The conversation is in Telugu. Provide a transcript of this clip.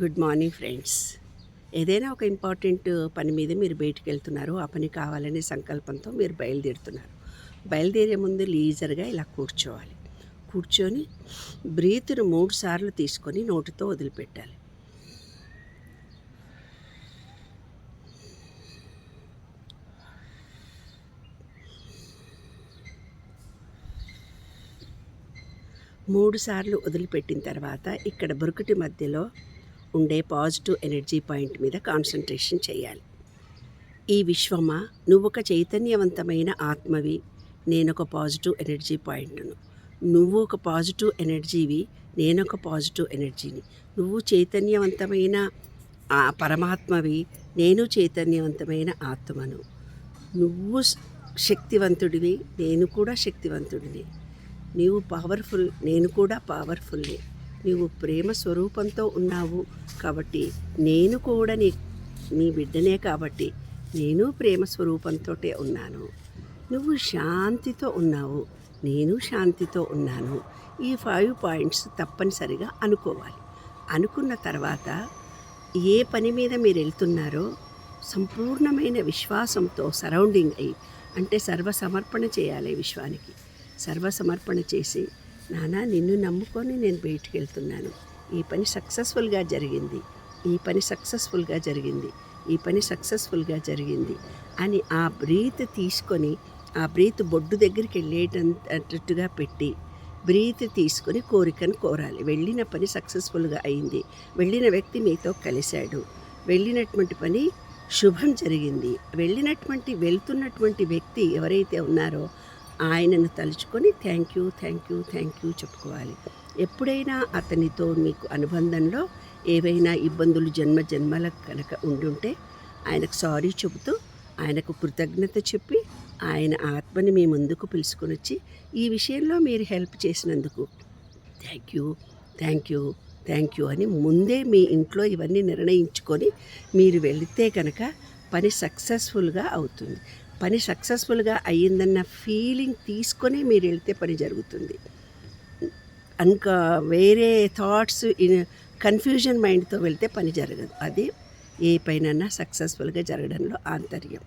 Good morning friends. ఏదైనా ఒక ఇంపార్టెంట్ పని మీద మీరు బయటికి వెళ్తున్నారు ఆ పని కావాలనే సంకల్పంతో మీరు బయలుదేరుతున్నారు. బయలుదేరే ముందు లీజర్గా ఇలా కూర్చోవాలి. కూర్చొని బ్రీత్ను మూడు సార్లు తీసుకొని నోటితో వదిలిపెట్టాలి. మూడు సార్లు వదిలిపెట్టిన తర్వాత ఇక్కడ బురుకుటి మధ్యలో ఉండే పాజిటివ్ ఎనర్జీ పాయింట్ మీద కాన్సన్ట్రేషన్ చేయాలి. ఈ విశ్వమా నువ్వు ఒక చైతన్యవంతమైన ఆత్మవి నేనొక పాజిటివ్ ఎనర్జీ పాయింట్ను. నువ్వు ఒక పాజిటివ్ ఎనర్జీవి నేనొక పాజిటివ్ ఎనర్జీని. నువ్వు చైతన్యవంతమైన పరమాత్మవి నేను చైతన్యవంతమైన ఆత్మను. నువ్వు శక్తివంతుడివి నేను కూడా శక్తివంతుడిని. నీవు పవర్ఫుల్ నేను కూడా పవర్ఫుల్ని. నీవు ప్రేమ స్వరూపంతో ఉన్నావు కాబట్టి నేను కూడా నీ నీ బిడ్డనే కాబట్టి నేను ప్రేమ స్వరూపంతో ఉన్నాను. నువ్వు శాంతితో ఉన్నావు. నేను శాంతితో ఉన్నాను. ఈ ఫైవ్ పాయింట్స్ తప్పనిసరిగా అనుకోవాలి. అనుకున్న తర్వాత ఏ పని మీద మీరు వెళ్తున్నారో సంపూర్ణమైన విశ్వాసంతో సరౌండింగ్ అయ్యి అంటే సర్వసమర్పణ చేయాలి విశ్వానికి. సర్వసమర్పణ చేసి నానా నిన్ను నమ్ముకొని నేను బయటికి వెళ్తున్నాను ఈ పని సక్సెస్ఫుల్గా జరిగింది. ఈ పని సక్సెస్ఫుల్గా జరిగింది. ఈ పని సక్సెస్ఫుల్గా జరిగింది అని ఆ బ్రీత్ తీసుకొని ఆ బ్రీత్ బొడ్డు దగ్గరికి వెళ్ళేటట్టుగా పెట్టి బ్రీత్ తీసుకొని కోరికను కోరాలి. వెళ్ళిన పని సక్సెస్ఫుల్గా అయింది. వెళ్ళిన వ్యక్తి మీతో కలిశాడు. వెళ్ళినటువంటి పని శుభం జరిగింది. వెళ్ళినటువంటి వెళ్తున్నటువంటి వ్యక్తి ఎవరైతే ఉన్నారో ఆయనను తలుచుకొని thank you thank you thank you చెప్పుకోవాలి. ఎప్పుడైనా అతనితో మీకు అనుబంధంలో ఏవైనా ఇబ్బందులు జన్మ జన్మల కనుక ఉండుంటే ఆయనకు సారీ చెబుతూ ఆయనకు కృతజ్ఞత చెప్పి ఆయన ఆత్మని మీ ముందుకు పిలుచుకొని వచ్చి ఈ విషయంలో మీరు హెల్ప్ చేసినందుకు thank you thank you thank you అని ముందే మీ ఇంట్లో ఇవన్నీ నిర్ణయించుకొని మీరు వెళితే కనుక పని సక్సెస్ఫుల్గా అవుతుంది. పని సక్సెస్ఫుల్గా అయ్యిందన్న ఫీలింగ్ తీసుకొని మీరు వెళ్తే పని జరుగుతుంది. ఇంకా వేరే థాట్స్ కన్ఫ్యూజన్ మైండ్తో వెళ్తే పని జరగదు. అది ఏ పైన సక్సెస్ఫుల్గా జరగడంలో ఆంతర్యం.